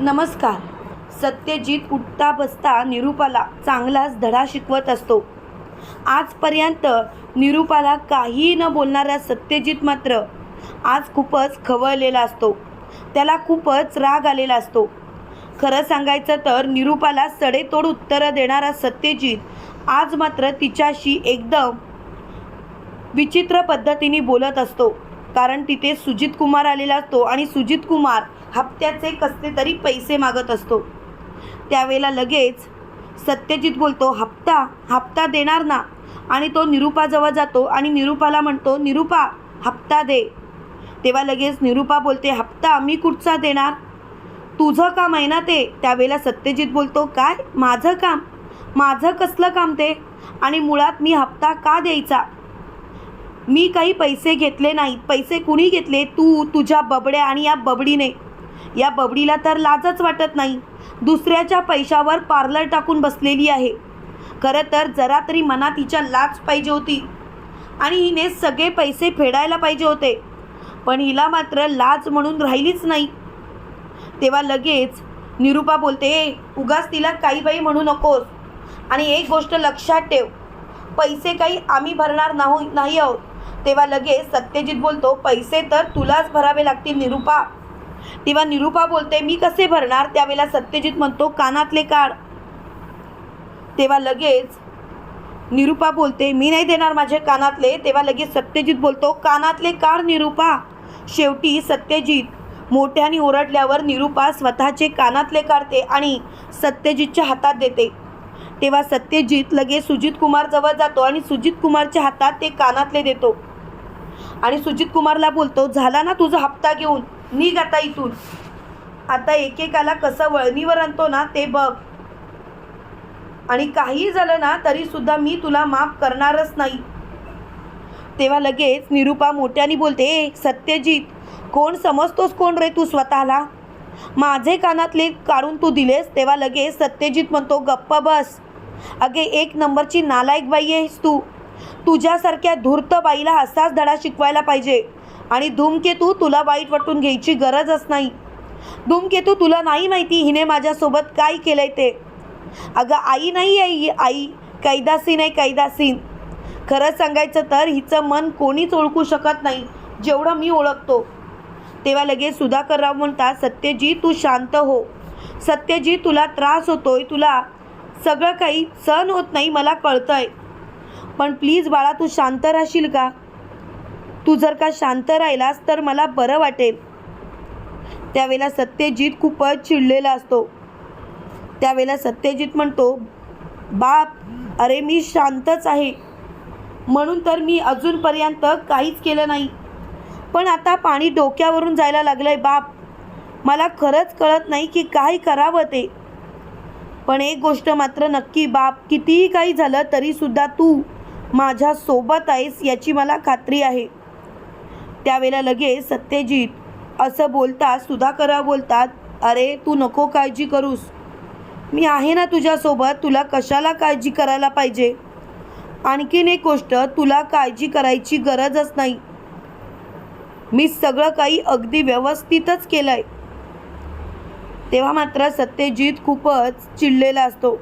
नमस्कार. सत्यजित उठता बसता निरूपाला चांगलाच धडा शिकवत असतो. आजपर्यंत निरूपाला काहीही न बोलणारा सत्यजित मात्र आज खूपच खवळलेला असतो. त्याला खूपच राग आलेला असतो. खरं सांगायचं तर निरूपाला सडेतोड उत्तरं देणारा सत्यजित आज मात्र तिच्याशी एकदम विचित्र पद्धतीने बोलत असतो. कारण तिथे सुजित कुमार आलेला असतो आणि सुजित कुमार हप्त्याचे कसले तरी पैसे मागत असतो. त्यावेळेला लगेच सत्यजित बोलतो हप्ता हप्ता देणार ना? आणि तो निरूपाजवळ जातो आणि निरूपाला म्हणतो निरूपा हप्ता दे. तेव्हा लगेच निरूपा बोलते हप्ता मी कुठचा देणार? तुझं काम आहे ना ते? त्यावेळेला सत्यजित बोलतो काय? माझं काम? माझं कसलं काम ते? आणि मुळात मी हप्ता का द्यायचा? मी काही पैसे घेतले नाहीत. पैसे कुणी घेतले? तू तुझ्या बबड्या आणि या बबडीने. या बबडीला तर लाजच वाटत नाही. दुसऱ्याच्या पैशावर पार्लर टाकून बसलेली आहे. खरं तर जरा तरी मनात तिच्या लाज पाहिजे होती. आणि हिने सगळे पैसे फेडायला पाहिजे होते. पण हिला मात्र लाज म्हणून राहिलीच नाही. तेव्हा लगेच निरूपा बोलते हे उगाच तिला काही बाई म्हणू नकोस. आणि एक गोष्ट लक्षात ठेव. पैसे काही आम्ही भरणार नाही आहोत. तेव्हा लगेच सत्यजित बोलतो पैसे तर तुलाच भरावे लागतील निरूपा. तेव्हा निरूपा बोलते मी कसे भरणार? त्यावेळेला सत्यजित म्हणतो कानातले काढ तेव्हा लगेच निरूपा बोलते मी नाही देणार माझे कानातले. तेव्हा लगेच सत्यजित बोलतो कानातले काढ निरूपा. शेवटी सत्यजित मोठ्याने ओरडल्यावर निरूपा स्वतःचे कानातले काढते आणि सत्यजितच्या हातात देते. तेव्हा सत्यजित लगेच सुजित कुमार जवळ जातो आणि सुजित कुमारच्या हातात ते कानातले देतो. आणि सुजित कुमारला बोलतो झाला ना तुझा हप्ता घेऊन? निघ आता इथून. आता एकेकाला कसं वळणीवर आणतो ना ते बघ. आणि काही झालं ना तरी सुद्धा मी तुला माफ करणारच नाही. तेव्हा लगेच निरूपा मोठ्याने बोलते "ए, सत्यजित कोण समजतोस कोण रे तू स्वतःला? माझे कानातले काढून तू दिलेस. तेव्हा लगेच सत्यजित म्हणतो गप्प बस. अगे एक नंबरची नालायक बाई आहेस तू. तुझ्यासारख्या धूर्त बाईला असाच धडा शिकवायला पाहिजे. आणि धूमकेतू तुला वाईट वाटून घ्यायची गरजच नाही. धूमकेतू तुला नाही माहिती हिने माझ्यासोबत काय केलंय ते. अगं आई नाही आहे आई. कैदासीन आहे कैदासीन खरं सांगायचं तर हिचं मन कोणीच ओळखू शकत नाही जेवढं मी ओळखतो. तेव्हा लगेच सुधाकरराव म्हणतात सत्यजी तू शांत हो. सत्यजी तुला त्रास होतोय तुला सगळं काही सहन होत नाही मला कळतंय. पण प्लीज बाळा तू शांत राहशील का? तू जर का शांत राहिलास तर मला बरं वाटेल. त्यावेळेला सत्यजित खूपच चिडलेला असतो. त्यावेळेला सत्यजित म्हणतो बाप अरे मी शांतच आहे. म्हणून तर मी अजूनपर्यंत काहीच केलं नाही. पण आता पाणी डोक्यावरून जायला लागलंय बाप. मला खरंच कळत नाही की काय करावं ते. पण एक गोष्ट मात्र नक्की बाप कितीही काही झालं तरीसुद्धा तू माझ्यासोबत आहेस याची मला खात्री आहे. त्यावेळेला लगेच सत्यजित असं बोलतात सुधाकरा बोलतात अरे तू नको काळजी करूस. मी आहे ना तुझ्यासोबत तुला कशाला काळजी करायला पाहिजे? आणखीन एक गोष्ट तुला काळजी करायची गरजच नाही. मी सगळं काही अगदी व्यवस्थितच केलं आहे तेव्हा मात्र सत्यजित खूपच चिडलेला असतो.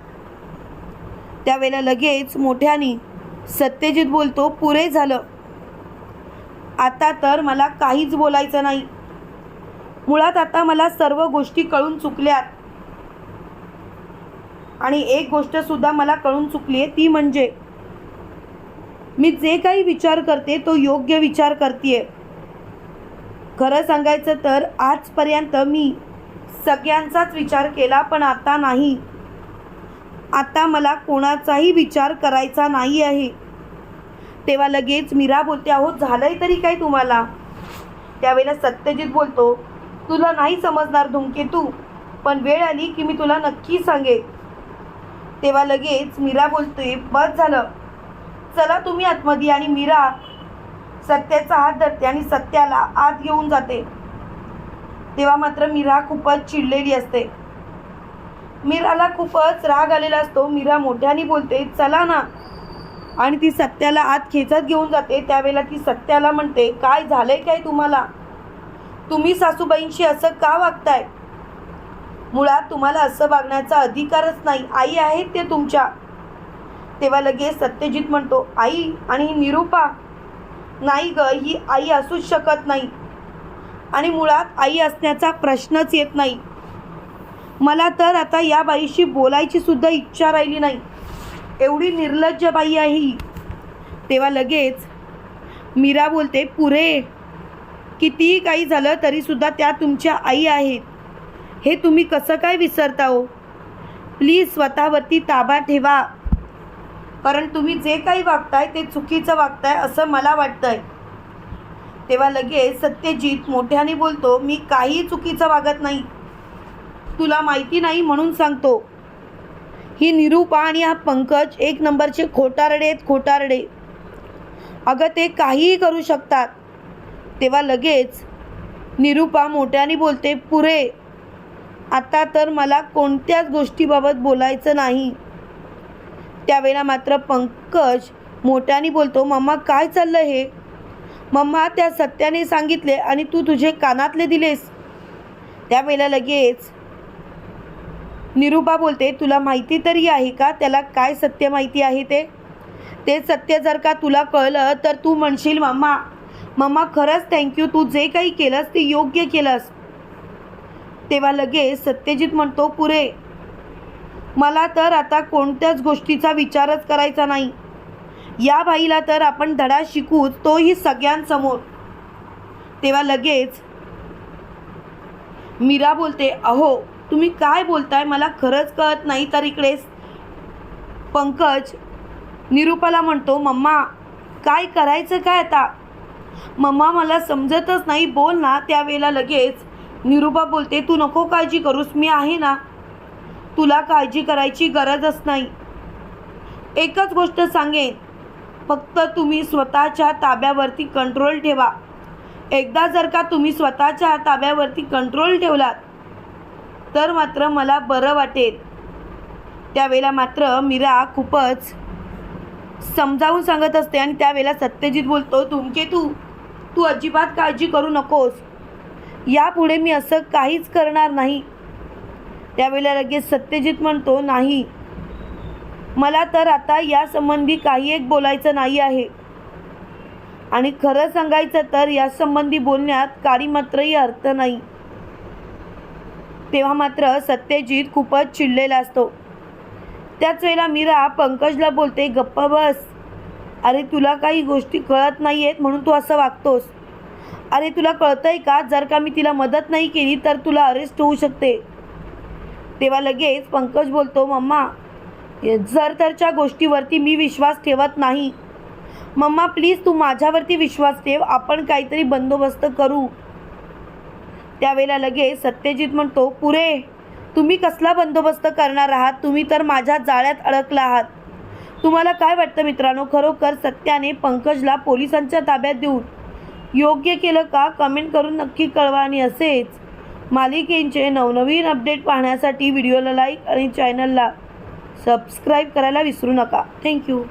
त्यावेळेला लगेच मोठ्याने सत्यजित बोलतो पुरे झालं. आता तर मला काहीच बोलायचं नाही. मुळात आता मला सर्व गोष्टी कळून चुकल्यात. आणि एक गोष्ट सुद्धा मला कळून चुकली आहे ती म्हणजे मी जे काही विचार करते तो योग्य विचार करते खरं सांगायचं तर आजपर्यंत मी सगळ्यांचाच विचार केला पण आता नाही. आता मला कोणाचाही विचार करायचा नाही आहे तेव्हा लगेच मीरा बोलते अहो झालंय तरी काय तुम्हाला? त्यावेळेला सत्यजित बोलतो तुला नाही समजणार धुमकेतू पण वेळ आली की मी तुला नक्की सांगेन. तेव्हा लगेच मीरा बोलते बस झालं. चला तुम्ही आतमध्ये आणि मीरा सत्याचा हात धरते आणि सत्याला आत घेऊन जाते. तेव्हा मात्र मीरा खूपच चिडलेली असते. मीराला खूपच राग आलेला असतो. मीरा मोठ्याने बोलते चला ना. आणि ती सत्याला आत खेचत घेऊन जाते. त्यावेळेला ती सत्याला म्हणते काय झालंय काय तुम्हाला? तुम्ही सासूबाईंशी असं का वागताय? मुळात तुम्हाला असं वागण्याचा अधिकारच नाही. आई आहेत ते तुमच्या. तेव्हा लगेच सत्यजित म्हणतो आई आणि निरूपा. नाही ग ही आई असूच शकत नाही. आणि मुळात आई असण्याचा प्रश्नच येत नाही. मला तर आता या बाईशी बोलायची सुद्धा इच्छा राहिली नाही. एवढी निर्लज्ज बाई आहे. ही तेव्हा लगेच मीरा बोलते पुरे कितीही काही झालं तरीसुद्धा त्या तुमच्या आई आहेत. हे तुम्ही कसं काय विसरता हो? प्लीज स्वतःवरती ताबा ठेवा. कारण तुम्ही जे काही वागताय ते चुकीचं वागताय असं मला वाटतंय. तेव्हा लगेच सत्यजित मोठ्याने बोलतो मी काही चुकीचं वागत नाही. तुला माहिती नाही म्हणून सांगतो. ही निरूपा आणि हा पंकज एक नंबरचे खोटारडे आहेत खोटारडे. अगं ते काहीही करू शकतात. तेव्हा लगेच निरूपा मोठ्याने बोलते पुरे आता तर मला कोणत्याच गोष्टीबाबत बोलायचं नाही. त्यावेळेला मात्र पंकज मोठ्याने बोलतो मम्मा काय चाललं हे? मम्मा त्या सत्याने सांगितले आणि तू तुझे कानातले दिलेस. त्यावेळेला लगेच निरूपा बोलते तुला माहिती तरी आहे का? त्याला काय सत्य माहिती आहे ते? ते सत्य जर का तुला कळलं तर तू म्हणशील मम्मा मम्मा खरंच थँक्यू तू जे काही केलंस ते योग्य केलंस. तेव्हा लगेच सत्यजित म्हणतो पुरे मला तर आता कोणत्याच गोष्टीचा विचारच करायचा नाही. या बाईला तर आपण धडा शिकू तोही सगळ्यांसमोर. तेव्हा लगेच मीरा बोलते अहो तुम्ही काय बोलताय? मला खरंच कळत नाही. तर इकडेच पंकज निरूपाला म्हणतो मम्मा काय करायचं काय आता? मम्मा मला समजतच नाही. बोल ना. त्यावेळेला लगेच निरूपा बोलते तू नको काळजी करूस. मी आहे ना. तुला काळजी करायची गरजच नाही. एकच गोष्ट सांगेन. फक्त तुम्ही स्वतःच्या ताब्यावरती कंट्रोल ठेवा. एकदा जर का तुम्ही स्वतःच्या ताब्यावरती कंट्रोल ठेवलात तर मात्र मला बरं वाटेल. त्यावेळेला मात्र मीरा खूपच समजावून सांगत असते आणि त्यावेळेला सत्यजित बोलतो धूमकेतू तू तू अजिबात काळजी करू नकोस. यापुढे मी असं काहीच करणार नाही. त्यावेळेला लगेच सत्यजित म्हणतो नाही. मला तर आता यासंबंधी काही एक बोलायचं नाही आहे. आणि खरं सांगायचं तर यासंबंधी बोलण्यात काही मात्रही अर्थ नाही. तेव्हा मात्र सत्यजित खूपच चिडलेला असतो. त्याच वेळेला मीरा पंकजला बोलते गप्पा बस. अरे तुला काही गोष्टी कळत नाही आहेत म्हणून तू असं वागतोस. अरे तुला कळतंय का? जर का मी तिला मदत नाही केली तर तुला अरेस्ट होऊ शकते. तेव्हा लगेच पंकज बोलतो मम्मा जर तरच्या गोष्टीवरती मी विश्वास ठेवत नाही मम्मा प्लीज तू माझ्यावरती विश्वास ठेव. आपण काहीतरी बंदोबस्त करू. त्यावेळेला लगेच सत्यजित म्हणतो पुरे तुम्ही कसला बंदोबस्त करणार आहात? तुम्ही तर माझ्या जाळ्यात अडकला आहात. तुम्हाला काय वाटतं मित्रांनो? खरोखर सत्याने पंकजला पोलिसांच्या ताब्यात देऊन योग्य केलं का? कमेंट करून नक्की कळवा आणि असेच मालिकेंचे नवनवीन अपडेट पाहण्यासाठी व्हिडिओला लाईक आणि चॅनलला सबस्क्राईब करायला विसरू नका. थँक्यू